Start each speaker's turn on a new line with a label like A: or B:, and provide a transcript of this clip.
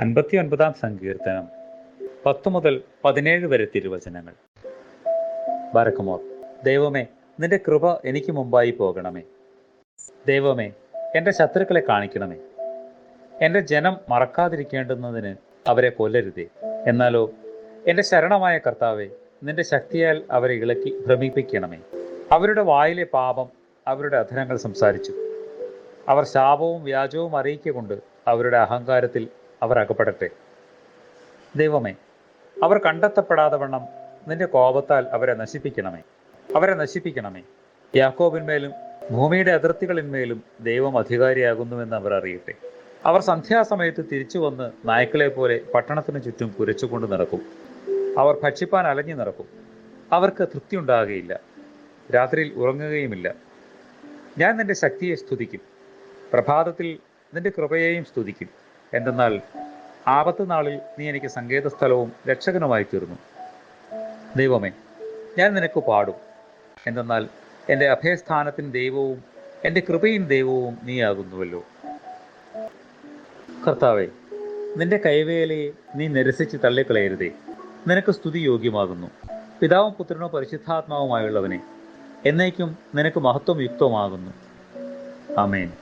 A: അൻപത്തി ഒൻപതാം സങ്കീർത്തനം. പത്ത് മുതൽ പതിനേഴ് വരെ തിരുവചനങ്ങൾ. ബാരക്കുമോർ ദൈവമേ നിന്റെ കൃപ എനിക്ക് മുമ്പായി പോകണമേ. ദൈവമേ എന്റെ ശത്രുക്കളെ കാണിക്കണമേ. എന്റെ ജനം മറക്കാതിരിക്കേണ്ടുന്നതിന് അവരെ കൊല്ലരുതേ. എന്നാലോ എന്റെ ശരണമായ കർത്താവെ നിന്റെ ശക്തിയാൽ അവരെ ഇളക്കി ഭ്രമിപ്പിക്കണമേ. അവരുടെ വായിലെ പാപം അവരുടെ അധരങ്ങൾ സംസാരിച്ചു. അവർ ശാപവും വ്യാജവും അറിയിക്കൊണ്ട് അവരുടെ അഹങ്കാരത്തിൽ അവർ അകപ്പെടട്ടെ ദൈവമേ അവർ കണ്ടെത്തപ്പെടാതെ വണ്ണം നിന്റെ കോപത്താൽ അവരെ നശിപ്പിക്കണമേ. അവരെ നശിപ്പിക്കണമേ. യാക്കോബിന്മേലും ഭൂമിയുടെ അതിർത്തികളിന്മേലും ദൈവം അധികാരിയാകുന്നുവെന്ന് അവർ അറിയട്ടെ. അവർ സന്ധ്യാസമയത്ത് തിരിച്ചു വന്ന് നായ്ക്കളെ പോലെ പട്ടണത്തിന് ചുറ്റും കുരച്ചുകൊണ്ട് നടക്കും. അവർ ഭക്ഷിപ്പാൻ അലഞ്ഞു നടക്കും. അവർക്ക് തൃപ്തി ഉണ്ടാകുകയില്ല. രാത്രിയിൽ ഉറങ്ങുകയുമില്ല. ഞാൻ നിന്റെ ശക്തിയെ സ്തുതിക്കും. പ്രഭാതത്തിൽ നിന്റെ കൃപയെയും സ്തുതിക്കും. എന്തെന്നാൽ ആപത്ത് നാളിൽ നീ എനിക്ക് സങ്കേതസ്ഥലവും രക്ഷകനുമായി തീർന്നു. ദൈവമേ ഞാൻ നിനക്ക് പാടും. എന്തെന്നാൽ എന്റെ അഭയസ്ഥാനത്തിന് ദൈവവും എന്റെ കൃപയും ദൈവവും നീയാകുന്നുവല്ലോ കർത്താവെ നിന്റെ കൈവേലയെ നീ നിരസിച്ച് തള്ളിക്കളയരുതേ. നിനക്ക് സ്തുതി യോഗ്യമാകുന്നു. പിതാവും പുത്രനോ പരിശുദ്ധാത്മാവുമായുള്ളവനെ എന്നേക്കും നിനക്ക് മഹത്വം യുക്തമാകുന്നു ആമേൻ.